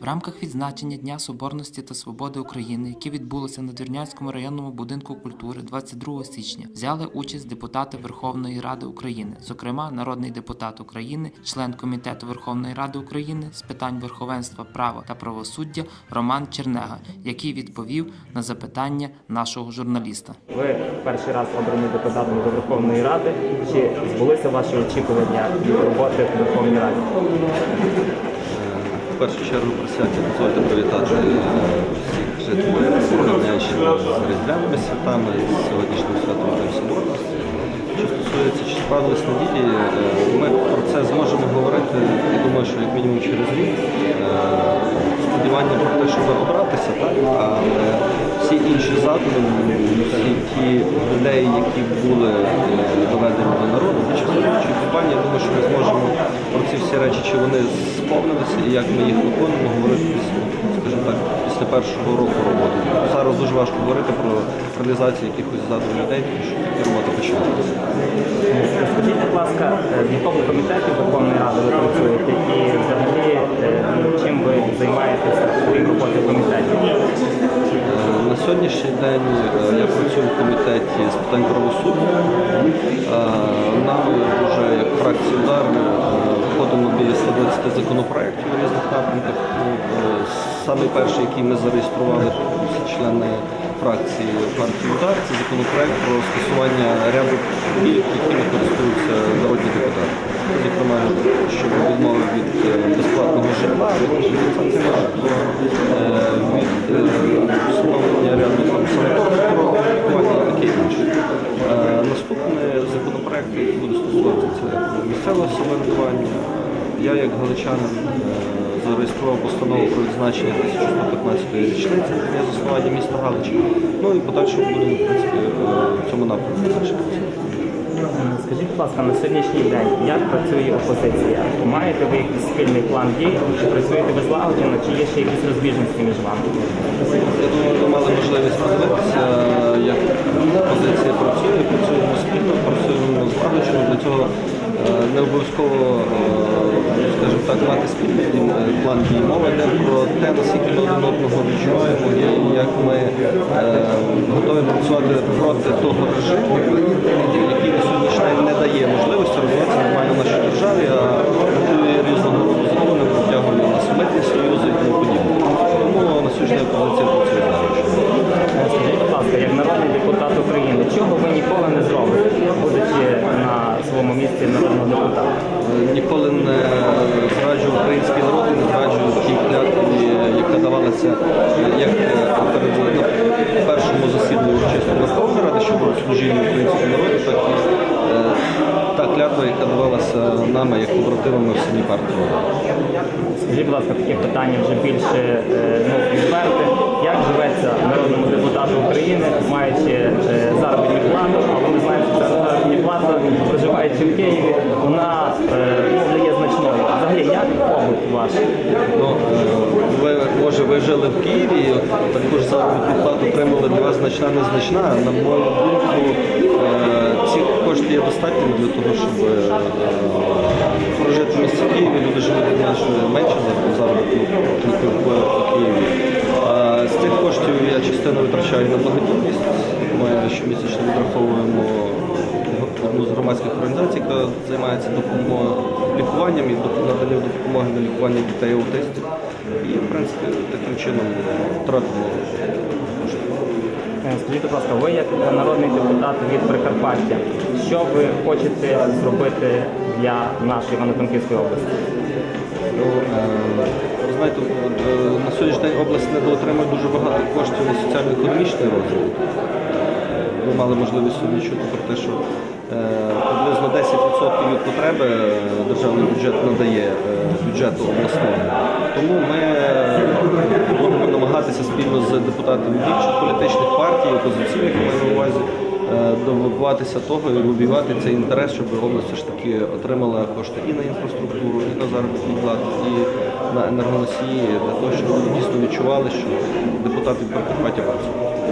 В рамках відзначення Дня Соборності та Свободи України, яке відбулося на Двірнянському районному будинку культури 22 січня, взяли участь депутати Верховної Ради України, зокрема народний депутат України, член комітету Верховної Ради України з питань верховенства права та правосуддя Роман Чернега, який відповів на запитання нашого журналіста. Ви перший раз обрані депутатом до Верховної Ради. Чи збулися ваші очікування від роботи в Верховній Раді? Першу чергу присядьте, дозвольте привітати е, всіх жителів Рівнянщини з різдвяними святами з сьогоднішнім святом Днем Соборності. Що стосується чи справились е, ми про це зможемо говорити, я думаю, що як мінімум через рік. Е, Сподівання про те, щоб обратися, так, але всі інші задуми, ті ідеї, які були доведені до народу, під час виборчої кампанії, я думаю, що ми зможемо про ці всі речі, чи вони сповнилися і як ми їх виконуємо, говорити після, скажімо так, після першого року роботи. Зараз дуже важко говорити про реалізацію якихось задумів людей, тому що тільки робота починається. Скажіть, будь ласка, е, в якому комітеті Верховної Ради ви працюєте і взагалі е, чим ви займаєтеся в своїй роботі в комітеті? Е, На сьогоднішній день я працюю в комітеті з питань правосуддя. Нами вже як фракція удар входимо біля 120 законопроєктів у різних напрямках. Ну, е, перший, який ми зареєстрували всі члени фракції партії удар, це законопроект про скасування ряду пільг, якими користуються народні депутати. Зокрема, щодо відмови від е, безплатного житла, від компенсації е, від Я як галичанин е, зареєстрував постанову про відзначення 1115-ї річниці дня заснування міста Галич. Ну і подальше будемо в принципі е, в цьому напрямку далі. Скажіть, будь ласка, на сьогоднішній день як працює опозиція? Маєте ви якийсь спільний план дій? Чи працюєте ви злагоджено, чи є ще якісь розбіжності між вами? Я думаю, ви мали можливість подивитися, як позиція працює, працюємо спільно, працюємо злагоджено. Для цього не обов'язково, е, скажімо так, мати спільний е, план дій. Мова йде про те, наскільки ми один одного відчуваємо і як ми е, готові працювати проти того режиму, який на сьогоднішній день не дає можливості розвиватися нормально в нашій державі, а різного роду закони, притягує нас митні союзи і тому подібне. Тому на сьогоднішній день позиція працює. Будь ласка, як народний депутат України, чого ви ніколи не зробите, своєму місці народного депутата? Е, Ніколи не зраджу український народ і не зраджу тій клятві, яка давалася е, як перед на першому засіданні чесно Верховної Ради щодо служіння українському народу, так і е, та клятва, яка давалася нами як побратимами в самій партії. Скажіть, будь ласка, таке питання вже більше ну, відверте. Як живеться народному депутату України, маючи е, заробітну плату, але ми знаємо, що ця заробітна плата, проживаючи в Києві, вона не є значною. Взагалі, як побут ваш? Ну, ви, може, ви жили в Києві, і також заробітну плату отримали для вас значна незначна. На мою думку, е, ці кошти є достатніми для того, щоб е, прожити в місті Києві. Люди живуть значно менше за заробітну плату в Києві. З цих коштів я частину витрачаю на благодійність. Ми щомісячно відраховуємо одну з громадських організацій, яка займається допомогою лікуванням і наданням допомоги на лікування дітей аутистів. І, в принципі, таким чином тратимо кошти. Е, Скажіть, будь ласка, ви як народний депутат від Прикарпаття, що ви хочете зробити для нашої Івано-Франківської області? Ну, е, ви знаєте, е, на сьогоднішній день область недоотримує дуже багато коштів на соціально-економічний розвиток. Мали можливість сьогодні чути про те, що е, приблизно 10% від потреби е, державний бюджет надає е, бюджету обласного. Тому ми будемо намагатися спільно з депутатами інших політичних партій, опозиційних на увазі, добиватися того і лобіювати цей інтерес, щоб область все ж таки отримала кошти і на інфраструктуру, і на заробітні плати, і на енергоносії, для того, щоб люди дійсно відчували, що депутати Прикарпаття працюють.